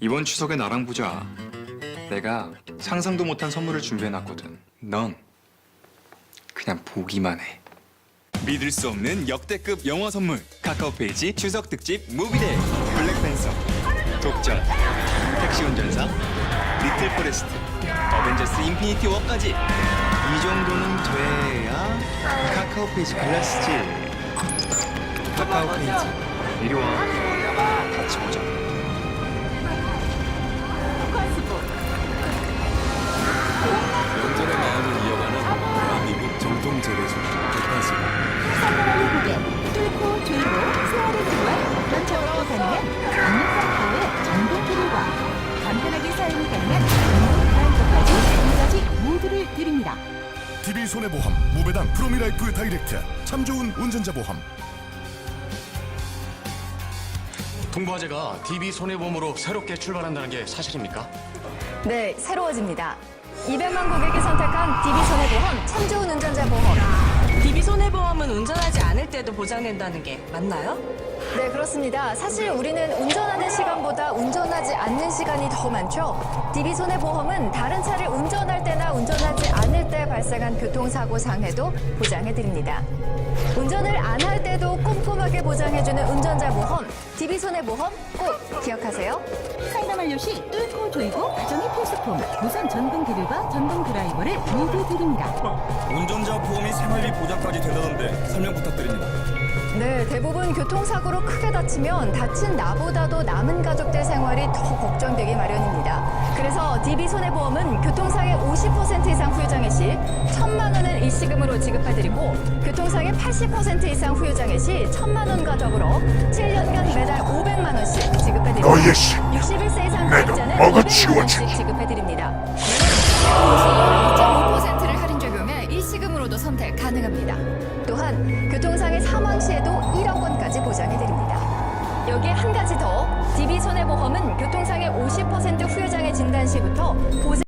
이번 추석에 나랑 보자. 내가 상상도 못한 선물을 준비해놨거든. 넌 그냥 보기만 해. 믿을 수 없는 역대급 영화 선물. 카카오 페이지 추석 특집 무비데이. 블랙팬서, 독전, 택시 운전사, 리틀 포레스트, 어벤져스 인피니티 워까지. 이 정도는 돼야 카카오 페이지 클래스지. 카카오 페이지. 이리 와. 같이 보자. TV 손해보험 무배당 프로미라이프 다이렉트 참 좋은 운전자 보험 동부화재가 DB 손해보험으로 새롭게 출발한다는 게 사실입니까? 네, 새로워집니다. 200만 고객이 선택한 DB손해보험 참 좋은 운전자 보험. DB 손해보험은 운전하지 않을 때도 보장된다는 게 맞나요? 네, 그렇습니다. 사실 우리는 운전하는 시간보다 운전하지 않는 시간이 더 많죠. DB손해보험은 다른 차를 운전할 때나 발생한 교통사고 상해도 보장해드립니다. 운전을 안 할 때도 꼼꼼하게 보장해주는 운전자 보험, DB손해보험 꼭 기억하세요. 상담 완료 시 뚫고 조이고 가정의 필수품 무선 전동 기술과 전동 드라이버를 모두 드립니다. 운전자 보험이 생활비 보장까지 된다던데 설명 부탁드립니다 네, 대부분 교통사고로 크게 다치면 다친 나보다도 남은 가족들 생활이 더 걱정되기 마련입니다. 그래서 DB손해보험은 교통상해 50% 이상 후유장애 시 천만 원을 일시금으로 지급해드리고 교통상해 80% 이상 후유장애 시 천만 원과 더불어 7년간 매달 500만 원씩 지급해드립니다. 너의 시 61세 이상 내가 가입자는 먹어 200만 치워주지. 원씩 지급해드립니다. 동시 2.5%를 할인 적용해 일시금으로도 선택 가능합니다. 또한 교통상해 사망 시에도 1억 원까지 보장해드립니다. 여기에 한 가지 더, DB손해보험은 교통상해 50% 후유장애 진단 시부터 보장